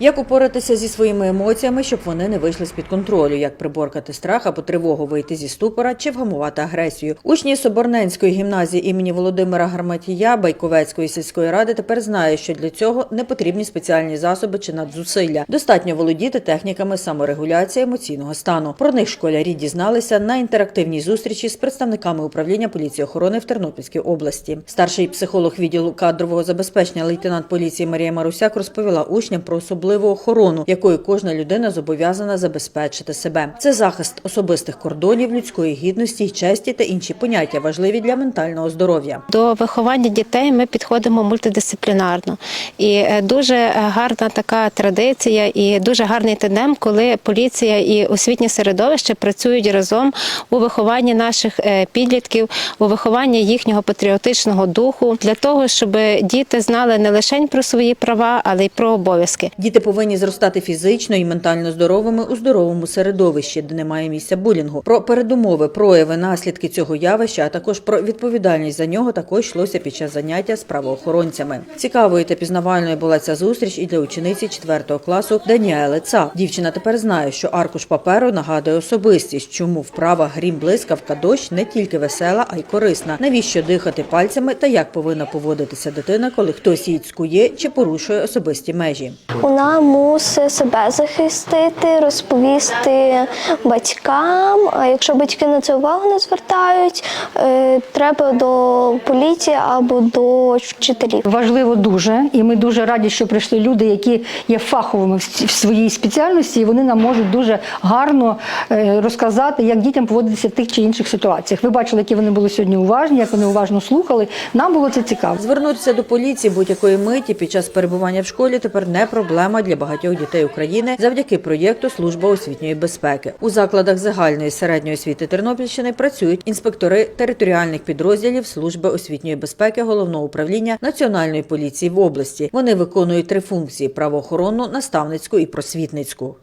Як упоратися зі своїми емоціями, щоб вони не вийшли з під контролю, як приборкати страх або тривогу вийти зі ступора чи вгамувати агресію. Учні Соборненської гімназії імені Володимира Гарматія Байковецької сільської ради тепер знають, що для цього не потрібні спеціальні засоби чи надзусилля. Достатньо володіти техніками саморегуляції емоційного стану. Про них школярі дізналися на інтерактивній зустрічі з представниками управління поліції охорони в Тернопільській області. Старший психолог відділу кадрового забезпечення лейтенант поліції Марія Марусяк розповіла учням про особливу охорону, якою кожна людина зобов'язана забезпечити себе. Це захист особистих кордонів, людської гідності честі та інші поняття важливі для ментального здоров'я. До виховання дітей ми підходимо мультидисциплінарно. І е, дуже гарна така традиція і дуже гарний тандем, коли поліція і освітнє середовище працюють разом у вихованні наших е, підлітків, у вихованні їхнього патріотичного духу для того, щоб діти знали не лише про свої права, але й про обов'язки. Діти повинні зростати фізично і ментально здоровими у здоровому середовищі, де немає місця булінгу. Про передумови, прояви, наслідки цього явища, а також про відповідальність за нього також йшлося під час заняття з правоохоронцями. Цікавою та пізнавальною була ця зустріч і для учениці 4 класу Даніели Ца. Дівчина тепер знає, що аркуш паперу нагадує особистість, чому вправа грім блискавка дощ не тільки весела, а й корисна. Навіщо дихати пальцями та як повинна поводитися дитина, коли хтось її цькує чи порушує особисті межі. Вона мусить себе захистити, розповісти батькам. А якщо батьки на це увагу не звертають, е, треба до поліції або до вчителів. Важливо дуже, і ми дуже раді, що прийшли люди, які є фаховими в своїй спеціальності, і вони нам можуть дуже гарно е, розказати, як дітям поводитися в тих чи інших ситуаціях. Ви бачили, які вони були сьогодні уважні, як вони уважно слухали. Нам було це цікаво. Звернутися до поліції будь-якої миті під час перебування в школі тепер не проблема для багатьох дітей України завдяки проєкту Служба освітньої безпеки. У закладах загальної середньої освіти Тернопільщини працюють інспектори територіальних підрозділів Служби освітньої безпеки головного управління Національної поліції в області. Вони виконують три функції: правоохоронну, наставницьку і просвітницьку.